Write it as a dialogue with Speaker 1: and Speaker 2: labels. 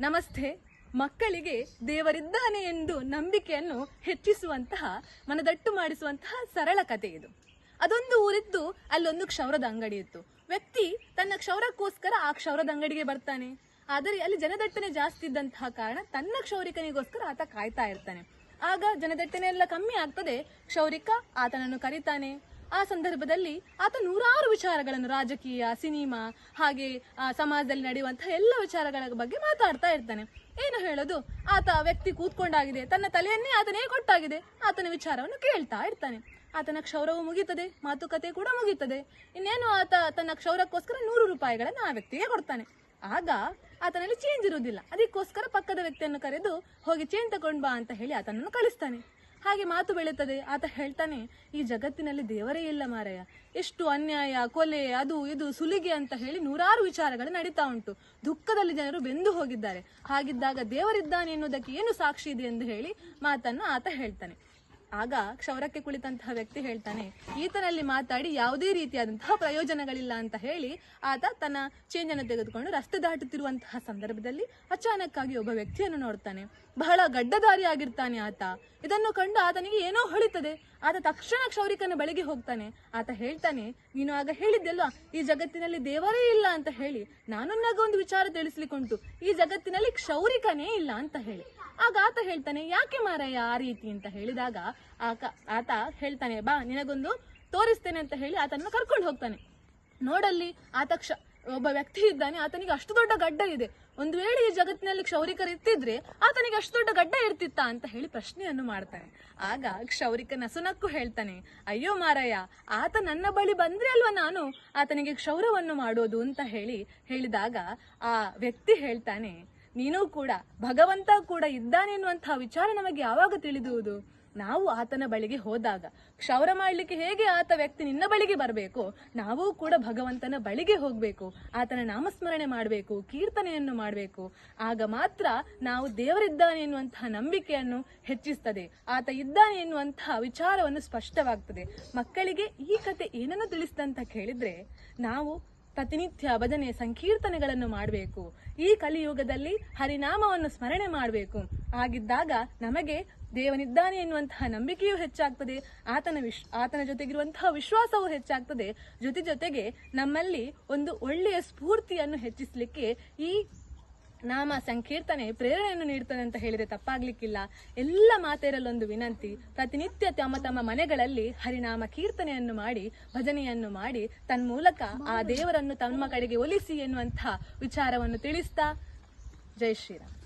Speaker 1: ನಮಸ್ತೆ. ಮಕ್ಕಳಿಗೆ ದೇವರಿದ್ದಾನೆ ಎಂದು ನಂಬಿಕೆಯನ್ನು ಹೆಚ್ಚಿಸುವಂತಹ, ಮನದಟ್ಟು ಮಾಡಿಸುವಂತಹ ಸರಳ ಕಥೆ ಇದು. ಅದೊಂದು ಊರಿದ್ದು ಅಲ್ಲೊಂದು ಕ್ಷೌರದ ಅಂಗಡಿ ಇತ್ತು. ವ್ಯಕ್ತಿ ತನ್ನ ಕ್ಷೌರಕ್ಕೋಸ್ಕರ ಆ ಕ್ಷೌರದ ಅಂಗಡಿಗೆ ಬರ್ತಾನೆ. ಆದರೆ ಅಲ್ಲಿ ಜನದಟ್ಟಣೆ ಜಾಸ್ತಿ ಇದ್ದಂತಹ ಕಾರಣ ತನ್ನ ಕ್ಷೌರಿಕನಿಗೋಸ್ಕರ ಆತ ಕಾಯ್ತಾ ಇರ್ತಾನೆ. ಆಗ ಜನದಟ್ಟಣೆ ಎಲ್ಲ ಕಮ್ಮಿ ಆಗ್ತದೆ. ಕ್ಷೌರಿಕ ಆತನನ್ನು ಕರೀತಾನೆ. ಆ ಸಂದರ್ಭದಲ್ಲಿ ಆತ ನೂರಾರು ವಿಚಾರಗಳನ್ನು ರಾಜಕೀಯ, ಸಿನಿಮಾ, ಹಾಗೆ ಸಮಾಜದಲ್ಲಿ ನಡೆಯುವಂತಹ ಎಲ್ಲ ವಿಚಾರಗಳ ಬಗ್ಗೆ ಮಾತಾಡ್ತಾ ಇರ್ತಾನೆ. ಏನು ಹೇಳೋದು? ಆತ ವ್ಯಕ್ತಿ ಕೂತ್ಕೊಂಡಾಗಿದೆ. ತನ್ನ ತಲೆಯನ್ನೇ ಆತನೇ ಕೊಟ್ಟಾಗಿದೆ. ಆತನ ವಿಚಾರವನ್ನು ಕೇಳ್ತಾ ಇರ್ತಾನೆ. ಆತನ ಕ್ಷೌರವು ಮುಗೀತದೆ ಮಾತುಕತೆ ಕೂಡ ಮುಗೀತದೆ ಇನ್ನೇನು ಆತ ತನ್ನ ಕ್ಷೌರಕ್ಕೋಸ್ಕರ ನೂರು ರೂಪಾಯಿಗಳನ್ನು ಆ ವ್ಯಕ್ತಿಗೆ ಕೊಡ್ತಾನೆ. ಆಗ ಆತನಲ್ಲಿ ಚೇಂಜ್ ಇರುವುದಿಲ್ಲ. ಅದಕ್ಕೋಸ್ಕರ ಪಕ್ಕದ ವ್ಯಕ್ತಿಯನ್ನು ಕರೆದು ಹೋಗಿ ಚೇಂಜ್ ತಗೊಂಡ್ ಬಾ ಅಂತ ಹೇಳಿ ಆತನನ್ನು ಕಳಿಸ್ತಾನೆ. ಹಾಗೆ ಮಾತು ಬೆಳೀತದೆ. ಆತ ಹೇಳ್ತಾನೆ, ಈ ಜಗತ್ತಿನಲ್ಲಿ ದೇವರೇ ಇಲ್ಲ ಮಾರಾಯ ಎಷ್ಟು ಅನ್ಯಾಯ, ಕೊಲೆ, ಅದು ಇದು ಸುಲಿಗೆ ಅಂತ ಹೇಳಿ ನೂರಾರು ವಿಚಾರಗಳು ನಡೀತಾ ಉಂಟು. ದುಃಖದಲ್ಲಿ ಜನರು ಬೆಂದು ಹೋಗಿದ್ದಾರೆ. ಹಾಗಿದ್ದಾಗ ದೇವರಿದ್ದಾನೆ ಎನ್ನುವುದಕ್ಕೆ ಏನು ಸಾಕ್ಷಿ ಇದೆ ಎಂದು ಹೇಳಿ ಮಾತನ್ನು ಆತ ಹೇಳ್ತಾನೆ. ಆಗ ಕ್ಷೌರಕ್ಕೆ ಕುಳಿತಂತಹ ವ್ಯಕ್ತಿ ಹೇಳ್ತಾನೆ, ಈತನಲ್ಲಿ ಮಾತಾಡಿ ಯಾವುದೇ ರೀತಿಯಾದಂತಹ ಪ್ರಯೋಜನಗಳಿಲ್ಲ ಅಂತ ಹೇಳಿ ಆತ ತನ್ನ ಚೇಂಜನ್ನು ತೆಗೆದುಕೊಂಡು ರಸ್ತೆ ದಾಟುತ್ತಿರುವಂತಹ ಸಂದರ್ಭದಲ್ಲಿ ಅಚಾನಕ್ಕಾಗಿ ಒಬ್ಬ ವ್ಯಕ್ತಿಯನ್ನು ನೋಡ್ತಾನೆ. ಬಹಳ ಗಡ್ಡದಾರಿ ಆಗಿರ್ತಾನೆ ಆತ. ಇದನ್ನು ಕಂಡು ಆತನಿಗೆ ಏನೋ ಹೊಳಿತದೆ. ಆತ ತಕ್ಷಣ ಕ್ಷೌರಿಕನ ಬಳಿಗೆ ಹೋಗ್ತಾನೆ. ಆತ ಹೇಳ್ತಾನೆ, ನೀನು ಆಗ ಹೇಳಿದ್ದೆಲ್ಲ ಈ ಜಗತ್ತಿನಲ್ಲಿ ದೇವರೇ ಇಲ್ಲ ಅಂತ ಹೇಳಿ ನಾನು ನನಗೆ ಒಂದು ವಿಚಾರ ತಿಳಿಸ್ಲಿಕ್ಕುಂಟು. ಈ ಜಗತ್ತಿನಲ್ಲಿ ಕ್ಷೌರಿಕನೇ ಇಲ್ಲ ಅಂತ ಹೇಳಿ. ಆಗ ಆತ ಹೇಳ್ತಾನೆ, ಯಾಕೆ ಮಾರಾಯ ಆ ರೀತಿ? ಅಂತ ಹೇಳಿದಾಗ ಆಕ, ಆತ ಹೇಳ್ತಾನೆ, ಬಾ, ನಿನಗೊಂದು ತೋರಿಸ್ತೇನೆ ಅಂತ ಹೇಳಿ ಆತನನ್ನು ಕರ್ಕೊಂಡು ಹೋಗ್ತಾನೆ. ನೋಡಲ್ಲಿ ಆತ ಕ್ಷ ಒಬ್ಬ ವ್ಯಕ್ತಿ ಇದ್ದಾನೆ, ಆತನಿಗೆ ಅಷ್ಟು ದೊಡ್ಡ ಗಡ್ಡ ಇದೆ. ಒಂದು ವೇಳೆ ಈ ಜಗತ್ತಿನಲ್ಲಿ ಕ್ಷೌರಿಕರು ಇರ್ತಿದ್ರೆ ಆತನಿಗೆ ಅಷ್ಟು ದೊಡ್ಡ ಗಡ್ಡ ಇರ್ತಿತ್ತಾ ಅಂತ ಹೇಳಿ ಪ್ರಶ್ನೆಯನ್ನು ಮಾಡ್ತಾನೆ. ಆಗ ಕ್ಷೌರಿಕ ನಸುನಕ್ಕೂ ಹೇಳ್ತಾನೆ, ಅಯ್ಯೋ ಮಾರಯ್ಯ ಆತ ನನ್ನ ಬಳಿ ಬಂದ್ರೆ ಅಲ್ವಾ ನಾನು? ಆತನಿಗೆ ಕ್ಷೌರವನ್ನು ಮಾಡೋದು ಅಂತ ಹೇಳಿ ಹೇಳಿದಾಗ ಆ ವ್ಯಕ್ತಿ ಹೇಳ್ತಾನೆ, ನೀನು ಕೂಡ ಭಗವಂತ ಕೂಡ ಇದ್ದಾನೆ ಅನ್ನುವಂತಹ ವಿಚಾರ ನಮಗೆ ಯಾವಾಗ ತಿಳಿದುವುದು? ನಾವು ಆತನ ಬಳಿಗೆ ಹೋದಾಗ ಕ್ಷೌರ ಮಾಡಲಿಕ್ಕೆ ಹೇಗೆ ಆತ ವ್ಯಕ್ತಿ ನಿನ್ನ ಬಳಿಗೆ ಬರಬೇಕು? ನಾವು ಕೂಡ ಭಗವಂತನ ಬಳಿಗೆ ಹೋಗಬೇಕು, ಆತನ ನಾಮಸ್ಮರಣೆ ಮಾಡಬೇಕು, ಕೀರ್ತನೆಯನ್ನು ಮಾಡಬೇಕು. ಆಗ ಮಾತ್ರ ನಾವು ದೇವರಿದ್ದಾನೆ ಎನ್ನುವಂತಹ ನಂಬಿಕೆಯನ್ನು ಹೆಚ್ಚಿಸ್ತದೆ. ಆತ ಇದ್ದಾನೆ ಎನ್ನುವಂತಹ ವಿಚಾರವನ್ನು ಸ್ಪಷ್ಟವಾಗ್ತದೆ. ಮಕ್ಕಳಿಗೆ ಈ ಕತೆ ಏನನ್ನು ತಿಳಿಸ್ತಂತ ಕೇಳಿದ್ರೆ, ನಾವು ಪ್ರತಿನಿತ್ಯ ಭಜನೆ ಸಂಕೀರ್ತನೆಗಳನ್ನು ಮಾಡಬೇಕು. ಈ ಕಲಿಯುಗದಲ್ಲಿ ಹರಿನಾಮವನ್ನು ಸ್ಮರಣೆ ಮಾಡಬೇಕು. ಆಗಿದ್ದಾಗ ನಮಗೆ ದೇವನಿದ್ದಾನೆ ಎನ್ನುವಂತಹ ನಂಬಿಕೆಯೂ ಹೆಚ್ಚಾಗ್ತದೆ. ಆತನ ವಿಶ್, ಆತನ ಜೊತೆಗಿರುವಂತಹ ವಿಶ್ವಾಸವೂ ಹೆಚ್ಚಾಗ್ತದೆ. ಜೊತೆ ಜೊತೆಗೆ ನಮ್ಮಲ್ಲಿ ಒಂದು ಒಳ್ಳೆಯ ಸ್ಫೂರ್ತಿಯನ್ನು ಹೆಚ್ಚಿಸಲಿಕ್ಕೆ ಈ ನಾಮ ಸಂಕೀರ್ತನೆ, ಪ್ರೇರಣೆಯನ್ನು ನೀಡುತ್ತದೆ ಅಂತ ಹೇಳಿದ್ರೆ ತಪ್ಪಾಗ್ಲಿಕ್ಕಿಲ್ಲ. ಎಲ್ಲ ಮಾತೆಯರಲ್ಲೊಂದು ವಿನಂತಿ, ಪ್ರತಿನಿತ್ಯ ತಮ್ಮ ತಮ್ಮ ಮನೆಗಳಲ್ಲಿ ಹರಿನಾಮ ಕೀರ್ತನೆಯನ್ನು ಮಾಡಿ, ಭಜನೆಯನ್ನು ಮಾಡಿ, ತನ್ಮೂಲಕ ಆ ದೇವರನ್ನು ತಮ್ಮ ಕಡೆಗೆ ಒಲಿಸಿ ಎನ್ನುವಂತಹ ವಿಚಾರವನ್ನು ತಿಳಿಸ್ತಾ, ಜೈ ಶ್ರೀರಾಮ್.